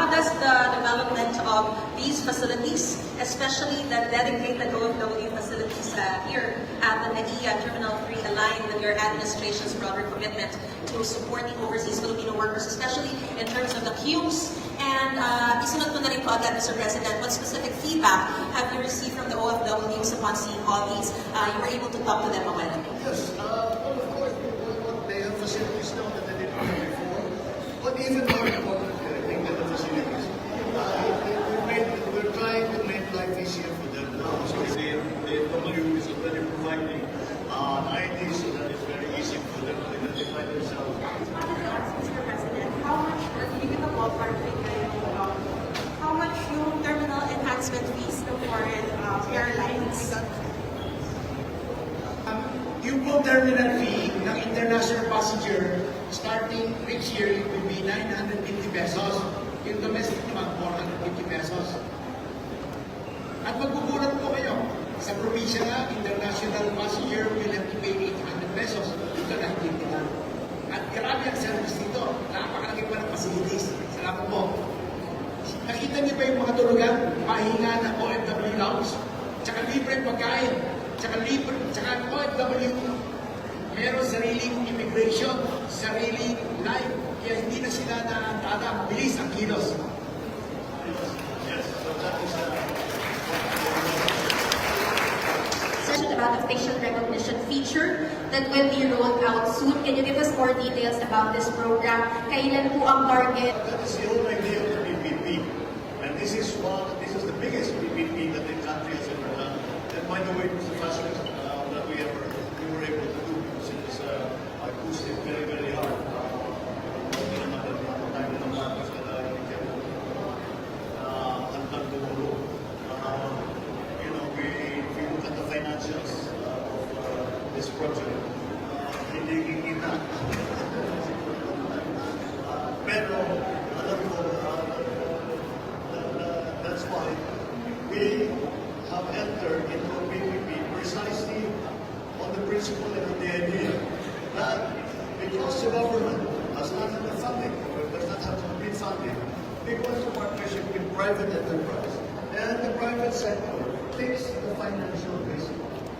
How does the development of these facilities, especially the dedicated OFW facilities uh, here at the NAIA Terminal 3, align with your administration's broader commitment to supporting overseas Filipino workers, especially in terms of the queues? And uh, isunod ko na rin po Mr. President, what specific feedback have you received from the OFWs upon seeing all these? Uh, you were able to talk to them a while ago. Yes, uh, Yung pong terminal fee ng international passenger starting next year it will be 950 pesos. Yung domestic naman 450 pesos. At magbubulat po kayo, sa probinsya nga, international passenger will have to pay 800 pesos. Dito na hindi lang. At grabe ang service dito. Napakalaki pa ng facilities. Salamat po. Nakita niyo ba yung mga tulugan? Pahinga ng OFW lounge? Tsaka libre pagkain. Tsaka libre, tsaka OFW. Meron sariling immigration, sariling life. Kaya hindi na sila naantada. Bilis ang kilos. Yes, so that is Session about the facial recognition feature that will be rolled out soon. Can you give us more details about this program? Kailan po ang target? That is the whole private enterprise. And the private sector takes the financial risk.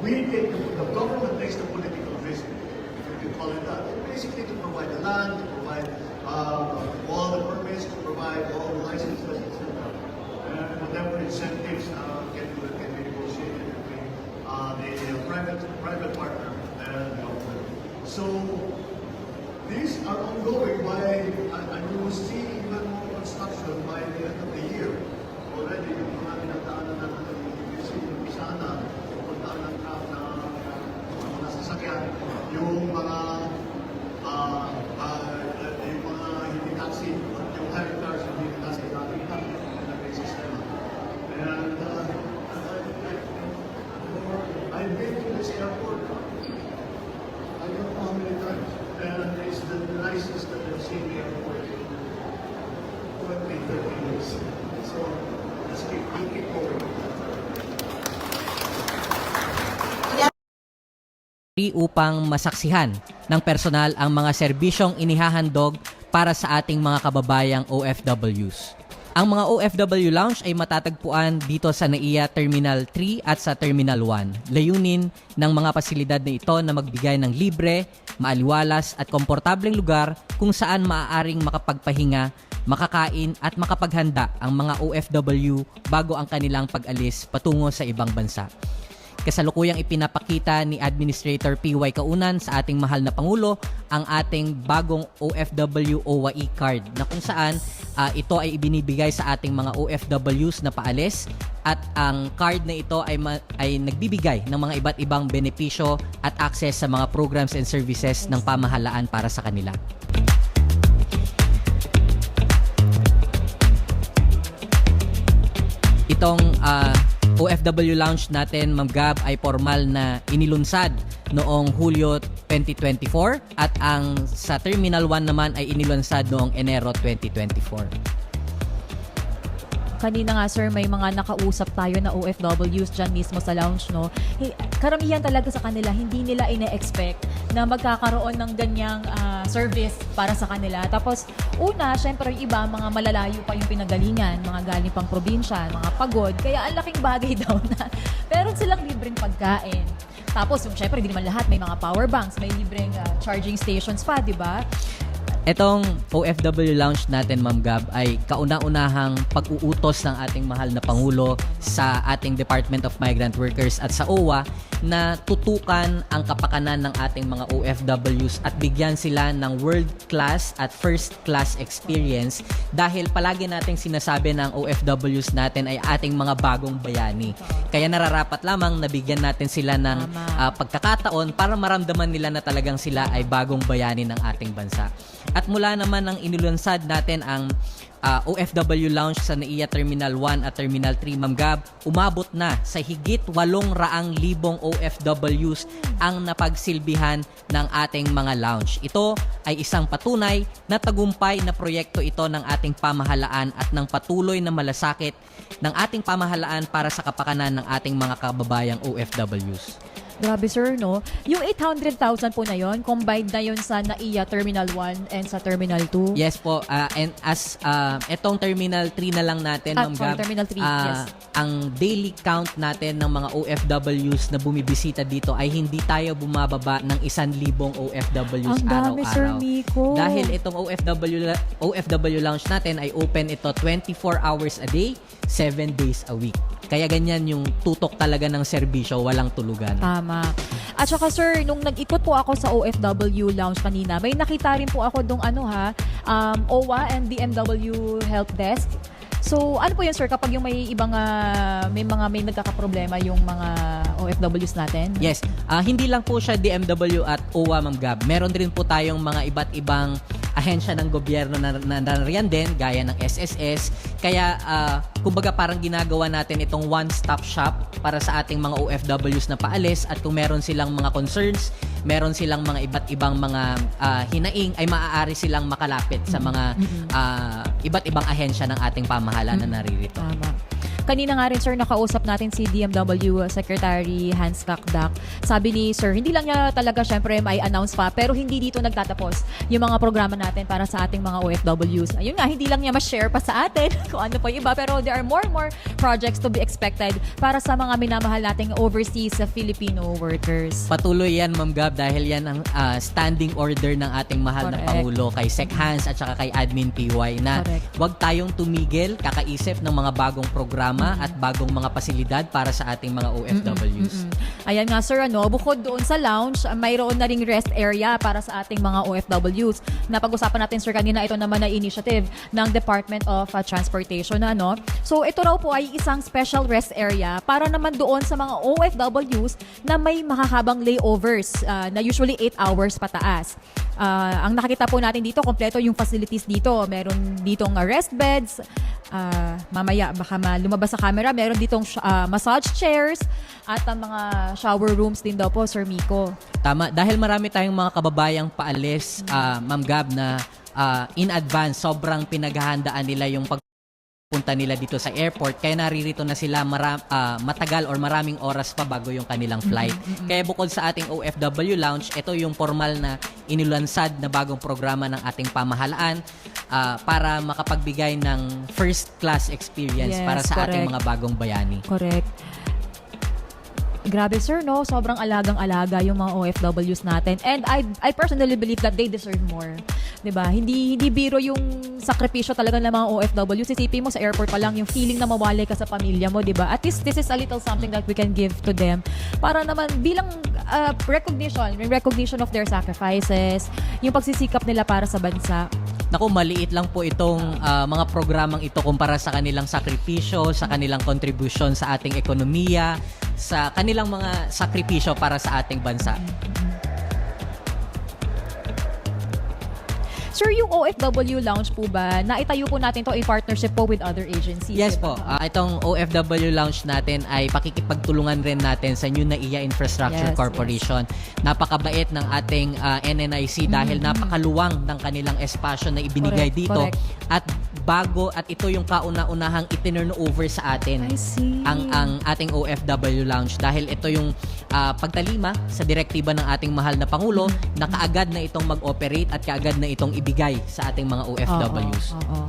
We take, the government takes the political risk if you can call it that. Basically to provide the land, to provide uh, all the permits, to provide all the licenses, etc. And whatever incentives uh, can, can be negotiated between uh, the uh, private, private partner and the government. So these are ongoing and and you will see even more construction by the end of the year. Already, yung mga pinagdaanan natin ng EPC, yung isa na, pupuntaan ng truck na ng mga sasakyan, yung mga ah, ah, yung mga hindi taxi, yung high cars, yung hindi taxi, natin na, na may sistema. And uh, I, I, I've been to this airport I don't know how many times. And it's the nicest that I've seen the airport in 20, 30 years. So let's keep, keep it going. Upang masaksihan ng personal ang mga serbisyong inihahandog para sa ating mga kababayang OFWs. Ang mga OFW lounge ay matatagpuan dito sa NAIA Terminal 3 at sa Terminal 1. Layunin ng mga pasilidad na ito na magbigay ng libre, maaliwalas at komportableng lugar kung saan maaaring makapagpahinga, makakain at makapaghanda ang mga OFW bago ang kanilang pag-alis patungo sa ibang bansa kasalukuyang ipinapakita ni Administrator PY Kaunan sa ating mahal na Pangulo ang ating bagong OFW OWAE card na kung saan ah, ito ay ibinibigay sa ating mga OFWs na paalis at ang card na ito ay, ma- ay nagbibigay ng mga iba't ibang benepisyo at access sa mga programs and services ng pamahalaan para sa kanila. Itong ah, OFW Lounge natin, Ma'am Gab, ay formal na inilunsad noong Hulyo 2024 at ang sa Terminal 1 naman ay inilunsad noong Enero 2024. Kanina nga sir, may mga nakausap tayo na OFWs dyan mismo sa lounge, no? Karamihan talaga sa kanila, hindi nila ine-expect na magkakaroon ng ganyang ah, service para sa kanila. Tapos, una, syempre yung iba, mga malalayo pa yung pinagalingan, mga galing pang probinsya, mga pagod. Kaya ang laking bagay daw na meron silang libreng pagkain. Tapos, yung syempre, hindi naman lahat, may mga power banks, may libreng ah, charging stations pa, di ba? Etong OFW Lounge natin, Ma'am Gab, ay kauna-unahang pag-uutos ng ating mahal na Pangulo sa ating Department of Migrant Workers at sa OWA na tutukan ang kapakanan ng ating mga OFWs at bigyan sila ng world-class at first-class experience dahil palagi nating sinasabi ng OFWs natin ay ating mga bagong bayani. Kaya nararapat lamang na bigyan natin sila ng ah, pagkakataon para maramdaman nila na talagang sila ay bagong bayani ng ating bansa. At mula naman ng inulunsad natin ang ah, OFW Lounge sa NAIA Terminal 1 at Terminal 3, Ma'am Gab, umabot na sa higit 800,000 OFWs ang napagsilbihan ng ating mga lounge. Ito ay isang patunay na tagumpay na proyekto ito ng ating pamahalaan at ng patuloy na malasakit ng ating pamahalaan para sa kapakanan ng ating mga kababayang OFWs. Grabe sir, no? Yung 800,000 po na yon combined na yon sa NAIA Terminal 1 and sa Terminal 2? Yes po, ah, and as uh, etong Terminal 3 na lang natin, Ah, Ma'am sorry, Gab, Terminal 3, ah, yes. ang daily count natin ng mga OFWs na bumibisita dito ay hindi tayo bumababa ng 1,000 OFWs Ang dami, araw-araw. Sir Miko. Dahil itong OFW, OFW lounge natin ay open ito 24 hours a day, 7 days a week. Kaya ganyan yung tutok talaga ng serbisyo, walang tulugan. Tama. At saka sir, nung nag-ikot po ako sa OFW lounge kanina, may nakita rin po ako dong ano ha, um, OWA and DMW Help Desk. So, ano po yun sir, kapag yung may ibang, ah, may mga may nagkakaproblema yung mga OFWs natin? Yes, ah, hindi lang po siya DMW at OWA, Ma'am Gab. Meron din po tayong mga iba't ibang ahensya ng gobyerno na, na, na nariyan din, gaya ng SSS. Kaya, ah, kumbaga parang ginagawa natin itong one-stop shop para sa ating mga OFWs na paalis at kung meron silang mga concerns, meron silang mga iba't ibang mga ah, hinaing, ay maaari silang makalapit sa mga ah, iba't ibang ahensya ng ating pamahalaan na naririto. Tama. Kanina nga rin, sir, nakausap natin si DMW Secretary Hans Kakdak. Sabi ni sir, hindi lang niya talaga syempre may announce pa, pero hindi dito nagtatapos yung mga programa natin para sa ating mga OFWs. Ayun nga, hindi lang niya ma-share pa sa atin kung ano pa yung iba, pero there are more and more projects to be expected para sa mga minamahal nating overseas sa Filipino workers. Patuloy yan, Ma'am Gab, dahil yan ang ah, standing order ng ating mahal na Correct. Pangulo kay Sec Hans at saka kay Admin PY na Correct. huwag tayong tumigil, kakaisip ng mga bagong programa at bagong mga pasilidad para sa ating mga OFWs. Mm. Ayan nga sir, ano, bukod doon sa lounge, mayroon na ring rest area para sa ating mga OFWs. Napag-usapan natin sir kanina, ito naman na initiative ng Department of ah, Transportation. Ano? So ito raw po ay isang special rest area para naman doon sa mga OFWs na may makahabang layovers ah, na usually 8 hours pataas. Ah, ang nakikita po natin dito, kompleto yung facilities dito. Meron ditong ah, rest beds, ah, mamaya baka ma- lumabas sa camera, meron ditong ah, massage chairs at ang mga shower rooms din daw po, Sir Miko. Tama, dahil marami tayong mga kababayang paalis, ah, Ma'am Gab, na ah, in advance, sobrang pinaghahandaan nila yung pag punta nila dito sa airport. Kaya naririto na sila mara- ah, matagal or maraming oras pa bago yung kanilang flight. Kaya bukod sa ating OFW lounge, ito yung formal na inulansad na bagong programa ng ating pamahalaan ah, para makapagbigay ng first class experience Yes, para sa ating correct. mga bagong bayani. Correct. Grabe sir, no? Sobrang alagang-alaga yung mga OFWs natin. And I I personally believe that they deserve more. 'Di ba? Hindi hindi biro yung sakripisyo talaga ng mga OFWs. Isipin mo sa airport pa lang yung feeling na mawalay ka sa pamilya mo, 'di ba? At least this is a little something that we can give to them para naman bilang uh, recognition, recognition of their sacrifices, yung pagsisikap nila para sa bansa. Naku, maliit lang po itong ah, mga programang ito kumpara sa kanilang sakripisyo, sa kanilang contribution sa ating ekonomiya, sa kanilang mga sakripisyo para sa ating bansa. Sir, yung OFW lounge po ba, naitayo po natin to in partnership po with other agencies? Yes di ba? po, ah, itong OFW lounge natin ay pakikipagtulungan rin natin sa New NAIA Infrastructure Yes, Corporation. Napakabait ng ating ah, NNIC dahil napakaluwang ng kanilang espasyo na ibinigay Correct, dito correct. at bago at ito yung kauna-unahang itinurn over sa atin ang ang ating OFW lounge dahil ito yung ah, pagtalima sa direktiba ng ating mahal na pangulo na kaagad na itong mag-operate at kaagad na itong ibigay sa ating mga OFWs. Oo, oo.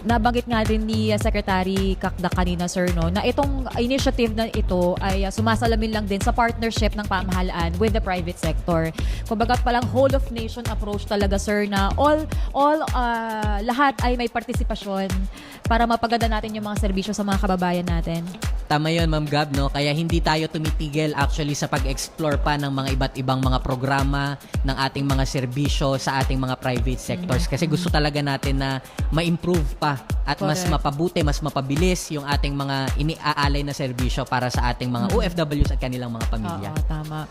Nabanggit nga din ni uh, Secretary Kakda kanina, sir, no, na itong initiative na ito ay uh, sumasalamin lang din sa partnership ng pamahalaan with the private sector. Kumbaga palang whole of nation approach talaga, sir, na all all uh, lahat ay may partisipasyon para mapaganda natin yung mga serbisyo sa mga kababayan natin. Tama yun, Ma'am Gab, no? Kaya hindi tayo tumitigil actually sa pag-explore pa ng mga iba't ibang mga programa ng ating mga serbisyo sa ating mga private sectors. Kasi gusto talaga natin na ma-improve pa at mas mapabuti, mas mapabilis yung ating mga iniaalay na serbisyo para sa ating mga OFWs at kanilang mga pamilya. Oo, tama.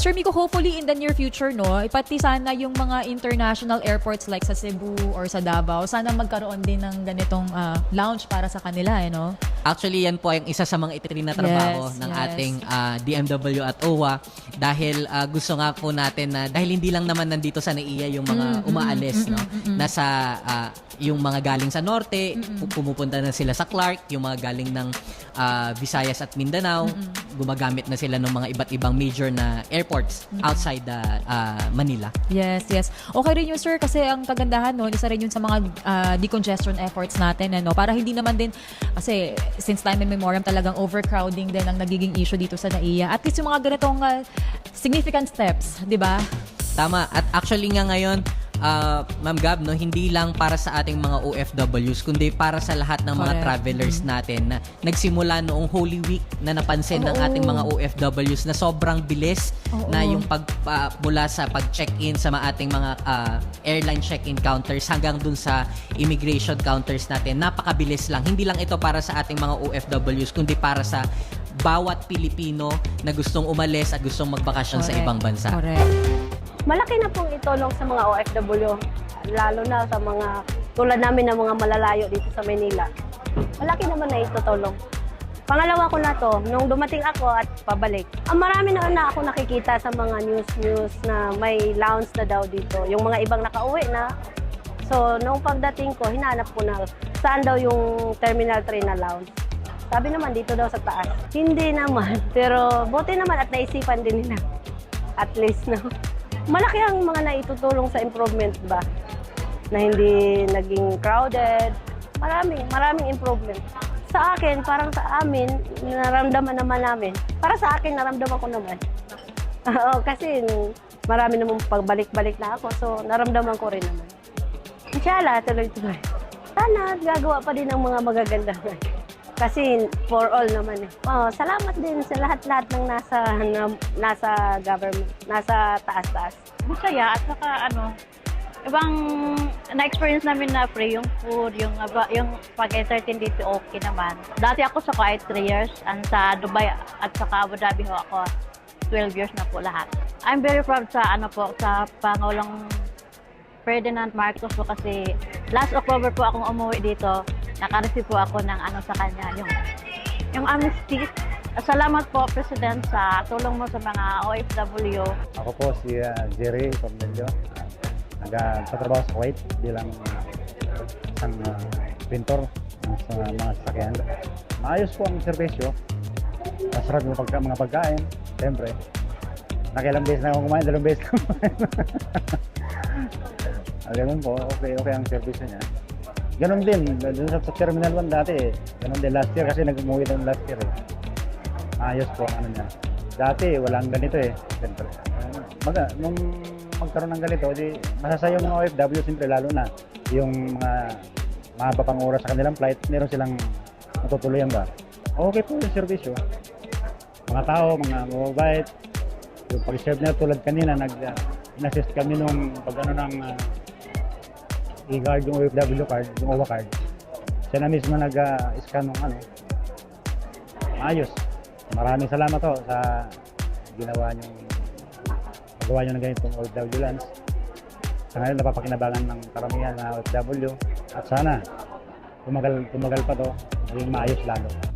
Sir Miko, hopefully in the near future, no, ipati sana yung mga international airports like sa Cebu or sa Davao, sana magkaroon din ng ganitong ah, lounge para sa kanila, eh, no? Actually, yan po ang isa sa mga itirin na trabaho Yes, ng yes. ating ah, DMW at OWA dahil ah, gusto nga po natin na dahil hindi lang naman nandito sa NAIA yung Mm, mga umaalis no? nasa ah, yung mga galing sa norte pu- pumupunta na sila sa Clark yung mga galing ng ah, Visayas at Mindanao. Gumagamit na sila ng mga iba't ibang major na airports outside the ah, Manila. Yes, yes. Okay rin yun, sir, kasi ang kagandahan, no, isa rin yun sa mga ah, decongestion efforts natin, ano, para hindi naman din, kasi since time immemorial talagang overcrowding din ang nagiging issue dito sa NAIA. At least yung mga ganitong ah, significant steps, di ba? Tama. At actually nga ngayon, ah, Ma'am Gab, no, hindi lang para sa ating mga OFWs, kundi para sa lahat ng mga Correct. travelers natin na nagsimula noong Holy Week na napansin ng Oo. ating mga OFWs na sobrang bilis Oo. na yung pag pa- mula sa pag-check-in sa mga ating mga ah, airline check-in counters hanggang dun sa immigration counters natin. Napakabilis lang. Hindi lang ito para sa ating mga OFWs, kundi para sa bawat Pilipino na gustong umalis at gustong magbakasyon sa Correct. ibang bansa. Correct. Malaki na pong itulong sa mga OFW, lalo na sa mga tulad namin ng mga malalayo dito sa Manila. Malaki naman na itutulong. Pangalawa ko na to, nung dumating ako at pabalik, ang marami na na ako nakikita sa mga news-news na may lounge na daw dito. Yung mga ibang nakauwi na. So, nung pagdating ko, hinanap ko na saan daw yung Terminal 3 na lounge. Sabi naman dito daw sa taas. Hindi naman. Pero buti naman at naisipan din nila. At least, no? Malaki ang mga naitutulong sa improvement ba? Na hindi naging crowded. Maraming, maraming improvement. Sa akin, parang sa amin, naramdaman naman namin. Para sa akin, naramdaman ko naman. Oo, kasi marami namang pagbalik-balik na ako. So, naramdaman ko rin naman. Inshallah, tuloy-tuloy. Sana gagawa pa din ng mga magaganda. Kasi for all naman eh. Oh, salamat din sa lahat-lahat ng nasa na, nasa government, nasa taas-taas. masaya at saka ano, ibang na-experience namin na free yung food, yung yung pag-entertain dito okay naman. Dati ako sa Kuwait 3 years, and sa Dubai at saka Abu Dhabi ho ako 12 years na po lahat. I'm very proud sa ano po, sa Pangulong Ferdinand Marcos po kasi last October po akong umuwi dito, naka-receive po ako ng ano sa kanya, yung, yung amnesty. Salamat po, President, sa tulong mo sa mga OFW. Ako po si ah, Jerry Cornelio. Nagtatrabaho sa Kuwait bilang isang uh, pintor sa mga sasakyan. Maayos po ang serbisyo. Masarap yung pagka, mga pagkain. Siyempre. Nakilang beses na ako kumain, dalawang beses na kumain. Ah, ganun po, okay, okay ang serbisyo niya. Ganun din, dun sa, sa Terminal 1 dati, eh. ganun din last year kasi nag-umuwi doon last year eh. Ayos po ano niya. Dati, walang ganito eh. Siyempre. Maga, nung magkaroon ng ganito, di, masasaya mga OFW, siyempre lalo na yung mga mahaba oras sa kanilang flight, meron silang matutuluyan ba. Okay po yung servisyo. Mga tao, mga mababait, yung pag-serve nila tulad kanina, nag, uh, kami nung pag ano ng uh, i-guard yung OFW card, yung OWA card. Siya na mismo nag-scan ng ano. Ayos. Maraming salamat ho sa ginawa niyong paggawa niyo ng ganitong OFW lands. Sa ngayon, napapakinabangan ng karamihan ng OFW. At sana, tumagal, tumagal pa to, maging maayos lalo.